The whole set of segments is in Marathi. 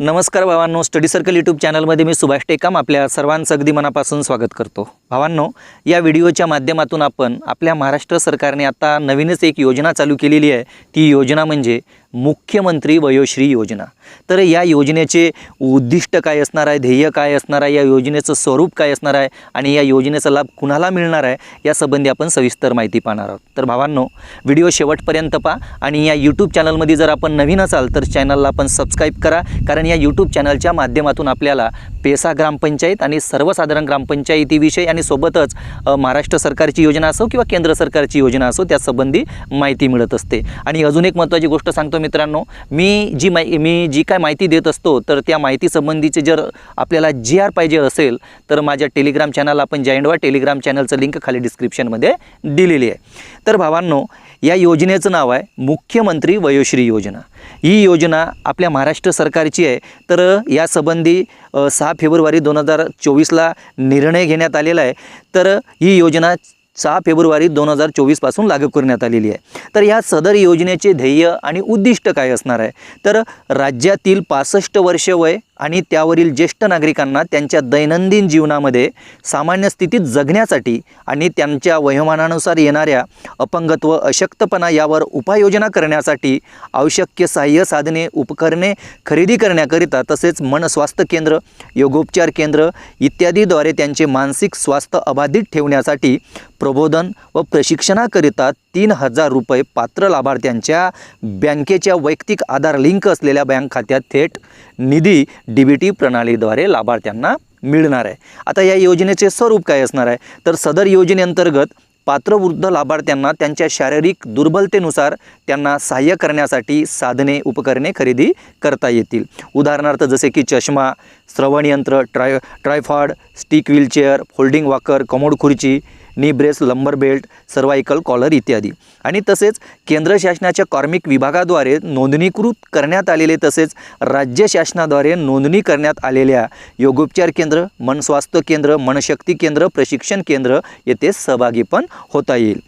नमस्कार भावांनो स्टडी सर्कल यूट्यूब चॅनलमध्ये मी सुभाष टेकाम आपल्या सर्वांचं अगदी मनापासून स्वागत करतो. भावांनो या व्हिडिओच्या माध्यमातून आपण आपल्या महाराष्ट्र सरकारने आता नवीनच एक योजना चालू केलेली आहे. ती योजना म्हणजे मुख्यमंत्री वयोश्री योजना. तर या योजनेचे उद्दिष्ट काय असणार आहे? ध्येय काय असणार आहे? या योजनेचं स्वरूप काय असणार आहे? आणि या योजनेचा लाभ कुणाला मिळणार आहे? यासंबंधी आपण सविस्तर माहिती पाहणार आहोत. तर भावांनो व्हिडिओ शेवटपर्यंत पहा आणि या यूट्यूब चॅनलमध्ये जर आपण नवीन असाल तर चॅनलला आपण सबस्क्राईब करा. कारण या यूट्यूब चॅनलच्या माध्यमातून आपल्याला पेसा ग्रामपंचायत आणि सर्वसाधारण ग्रामपंचायतीविषयी आणि सोबतच महाराष्ट्र सरकारची योजना असो किंवा केंद्र सरकारची योजना असो त्यासंबंधी माहिती मिळत असते. आणि अजून एक महत्त्वाची गोष्ट सांगतो मित्रांनो मी जी माहि मी जी काय माहिती देत असतो तर त्या माहितीसंबंधीचे जर आपल्याला जी आर पाहिजे असेल तर माझ्या टेलिग्राम चॅनल आपण जॉईंट व्हा. टेलिग्राम चॅनलचं लिंक खाली डिस्क्रिप्शनमध्ये दिलेली आहे. तर भावांनो या योजनेचं नाव आहे मुख्यमंत्री वयोश्री योजना. ही योजना आपल्या महाराष्ट्र सरकारची आहे. तर यासंबंधी सहा फेब्रुवारी दोन हजार चोवीसला निर्णय घेण्यात आलेला आहे. तर ही योजना सहा फेब्रुवारी दोन हजार चोवीसपासून लागू करण्यात आलेली आहे. तर या सदर योजनेचे ध्येय आणि उद्दिष्ट काय असणार आहे? तर राज्यातील पासष्ट वर्ष वय आणि त्यावरील ज्येष्ठ नागरिकांना त्यांच्या दैनंदिन जीवनामध्ये सामान्य स्थितीत जगण्यासाठी आणि त्यांच्या वयोमानानुसार येणाऱ्या अपंगत्व अशक्तपणा यावर उपाययोजना करण्यासाठी आवश्यक सहाय्य साधने उपकरणे खरेदी करण्याकरिता तसेच मन स्वास्थ्य केंद्र योगोपचार केंद्र इत्यादीद्वारे त्यांचे मानसिक स्वास्थ्य अबाधित ठेवण्यासाठी प्रबोधन व प्रशिक्षणाकरिता तीन हजार रुपये पात्र लाभार्थ्यांच्या बँकेच्या वैयक्तिक आधार लिंक असलेल्या बँक खात्यात थेट निधी डी बी टी प्रणालीद्वारे लाभार्थ्यांना मिळणार आहे. आता या योजनेचे स्वरूप काय असणार आहे? तर सदर योजनेअंतर्गत पात्र वृद्ध लाभार्थ्यांना त्यांच्या शारीरिक दुर्बलतेनुसार त्यांना सहाय्य करण्यासाठी साधने उपकरणे खरेदी करता येतील. उदाहरणार्थ जसे की चष्मा श्रवणयंत्र try tripod stick wheelchair folding walker commode खुर्ची knee brace lumbar belt cervical collar इत्यादी. आणि तसेच केंद्र शासनाच्या कार्मिक विभागाद्वारे नोंदणीकृत करण्यात आलेले तसेच राज्य शासनाद्वारे नोंदणी करण्यात आलेल्या योगोपचार केंद्र मनस्वास्थ्य केंद्र मनशक्ती केंद्र प्रशिक्षण केंद्र येथे सहभागी पण होता येईल.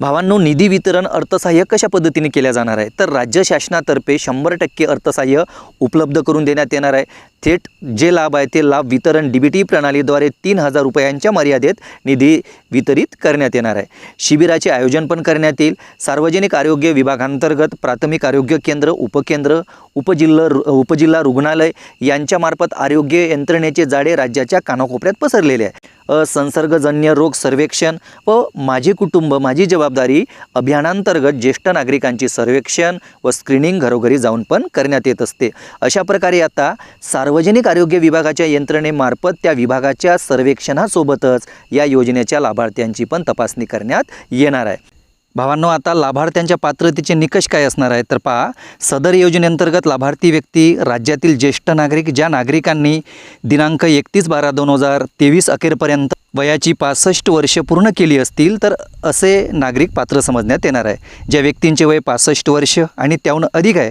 भावांनो निधी वितरण अर्थसहाय्य कशा पद्धतीने केल्या जाणार आहे? तर राज्य शासनातर्फे शंभर टक्के अर्थसहाय्य उपलब्ध करून देण्यात येणार आहे. थेट जे लाभ आहे ते लाभ वितरण डी बी टी प्रणालीद्वारे तीन हजार रुपयांच्या मर्यादेत निधी वितरित करण्यात येणार आहे. शिबिराचे आयोजन पण करण्यात येईल. सार्वजनिक आरोग्य विभागांतर्गत प्राथमिक आरोग्य केंद्र उपकेंद्र उपजिल्हा रु- उपजिल्हा रुग्णालय यांच्यामार्फत आरोग्य यंत्रणेचे जाळे राज्याच्या कानाकोपऱ्यात पसरलेले आहे. संसर्गजन्य रोग सर्वेक्षण व माझे कुटुंब माझी जबाबदारी अभियानांतर्गत ज्येष्ठ नागरिकांची सर्वेक्षण व स्क्रीनिंग घरोघरी जाऊन पण करण्यात येत असते. अशा प्रकारे आता सार्वजनिक आरोग्य विभागाच्या यंत्रणेमार्फत त्या विभागाच्या सर्वेक्षणासोबतच या योजनेच्या लाभार्थ्यांची पण तपासणी करण्यात येणार आहे. भावांनो आता लाभार्थ्यांच्या पात्रतेचे निकष काय असणार आहे तर पहा सदर योजनेअंतर्गत लाभार्थी व्यक्ती राज्यातील ज्येष्ठ नागरिक ज्या नागरिकांनी दिनांक एकतीस बारा दोन हजार तेवीस अखेरपर्यंत वयाची पासष्ट वर्ष पूर्ण केली असतील तर असे नागरिक पात्र समजण्यात येणार आहे. ज्या व्यक्तींचे वय पासष्ट वर्ष आणि त्याहून अधिक आहे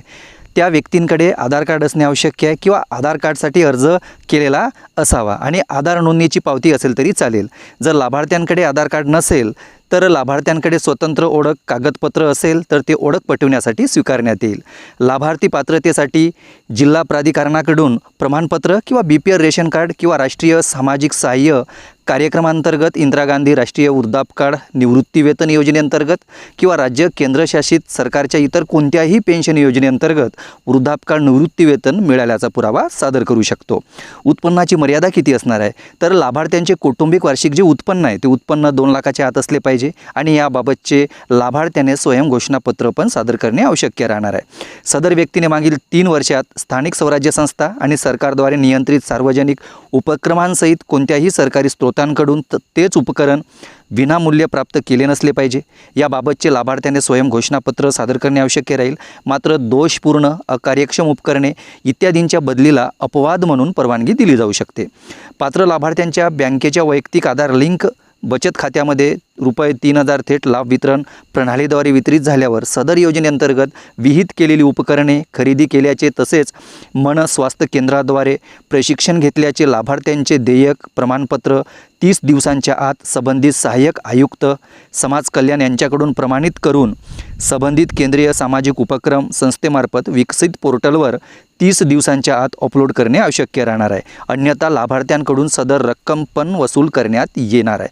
त्या व्यक्तींकडे आधार कार्ड असणे आवश्यक आहे किंवा आधार कार्डसाठी अर्ज केलेला असावा. आणि आधार नोंदणीची पावती असेल तरी चालेल. जर लाभार्थ्यांकडे आधार कार्ड नसेल तर लाभार्थ्यांकडे स्वतंत्र ओळख कागदपत्र असेल तर ते ओळख पटवण्यासाठी स्वीकारण्यात येईल. लाभार्थी पात्रतेसाठी जिल्हा प्राधिकरणाकडून प्रमाणपत्र किंवा B P L ration card किंवा राष्ट्रीय सामाजिक सहाय्य कार्यक्रमांतर्गत इंदिरा गांधी राष्ट्रीय वृद्धापकाळ निवृत्तीवेतन योजनेअंतर्गत किंवा राज्य केंद्रशासित सरकारच्या इतर कोणत्याही पेन्शन योजनेअंतर्गत वृद्धापकाळ निवृत्तीवेतन मिळाल्याचा पुरावा सादर करू शकतो. उत्पन्नाची मर्यादा किती असणार आहे? तर लाभार्थ्यांचे कौटुंबिक वार्षिक जे उत्पन्न आहे ते उत्पन्न दोन लाखाच्या आत असले पाहिजे आणि याबाबतचे लाभार्थ्याने स्वयं घोषणापत्र पण सादर करणे आवश्यक राहणार आहे. सदर व्यक्तीने मागील तीन वर्षात स्थानिक स्वराज्य संस्था आणि सरकारद्वारे नियंत्रित सार्वजनिक उपक्रमांसहित कोणत्याही सरकारी स्रोत त- तेच उपकरण विनामूल्य प्राप्त केले नसले पाहिजे. याबाबतचे लाभार्थ्याने स्वयं घोषणापत्र सादर करणे आवश्यक राहील. मात्र दोषपूर्ण अकार्यक्षम उपकरणे इत्यादींच्या बदलीला अपवाद म्हणून परवानगी दिली जाऊ शकते. पात्र लाभार्थ्यांच्या बँकेच्या वैयक्तिक आधार लिंक बचत खात्यामध्ये रुपये तीन हजार थेट लाभ वितरण प्रणालीद्वारे वितरित झाल्यावर सदर योजनेअंतर्गत विहित केलेली उपकरणे खरेदी केल्याचे तसेच मन स्वास्थ्य केंद्राद्वारे प्रशिक्षण घेतल्याचे लाभार्थ्यांचे देयक प्रमाणपत्र तीस दिवसांच्या आत संबंधित सहाय्यक आयुक्त समाज कल्याण यांच्याकडून प्रमाणित करून संबंधित केंद्रीय सामाजिक उपक्रम संस्थेमार्फत विकसित पोर्टलवर तीस दिवसांच्या आत अपलोड करणे आवश्यक राहणार आहे. अन्यथा लाभार्थ्यांकडून सदर रक्कम पण वसूल करण्यात येणार आहे.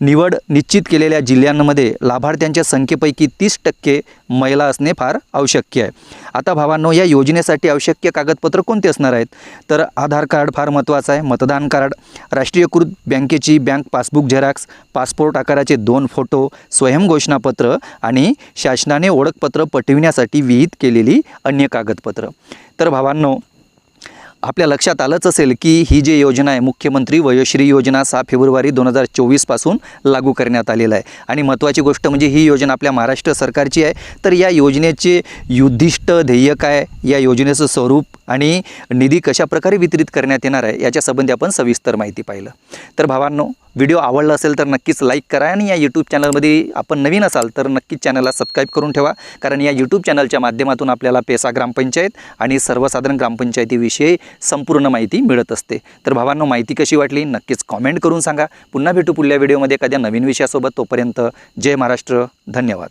निवड निश्चित केलेल्या जिल्ह्यांमध्ये लाभार्थ्यांच्या संख्येपैकी तीस टक्के महिला असणे फार आवश्यक आहे. आता भावांनो या योजनेसाठी आवश्यक कागदपत्र कोणते असणार आहेत? तर आधार कार्ड फार महत्त्वाचं आहे. मतदान कार्ड राष्ट्रीयकृत बँकेची बँक पासबुक झेरॉक्स पासपोर्ट आकाराचे दोन फोटो स्वयंघोषणापत्र आणि शासनाने ओळखपत्र पटविण्यासाठी विहित केलेली अन्य कागदपत्र. तर भावांनो आपल्या लक्षात आलंच असेल की ही जी योजना आहे मुख्यमंत्री वयोश्री योजना सहा फेब्रुवारी दोन हजार चोवीसपासून लागू करण्यात आलेलं आहे. आणि महत्त्वाची गोष्ट म्हणजे ही योजना आपल्या महाराष्ट्र सरकारची आहे. तर या योजनेचे युद्धिष्ट ध्येय काय या योजनेचं स्वरूप आणि निधी कशाप्रकारे वितरित करण्यात येणार आहे? याच्या संबंधी आपण सविस्तर माहिती पाहिलं. तर भावांनो व्हिडिओ आवडला असेल तर नक्कीच लाईक करा आणि या यूट्यूब चॅनलमध्ये आपण नवीन असाल तर नक्कीच चॅनलला सबस्क्राईब करून ठेवा. कारण या यूट्यूब चॅनलच्या माध्यमातून आपल्याला पेसा ग्रामपंचायत आणि सर्वसाधारण ग्रामपंचायतीविषयी संपूर्ण माहिती मिळत असते. तर भावांनो माहिती कशी वाटली? नक्कीच कॉमेंट करून सांगा. पुन्हा भेटू पुढल्या व्हिडिओमध्ये एखाद्या नवीन विषयासोबत. तोपर्यंत जय महाराष्ट्र. धन्यवाद.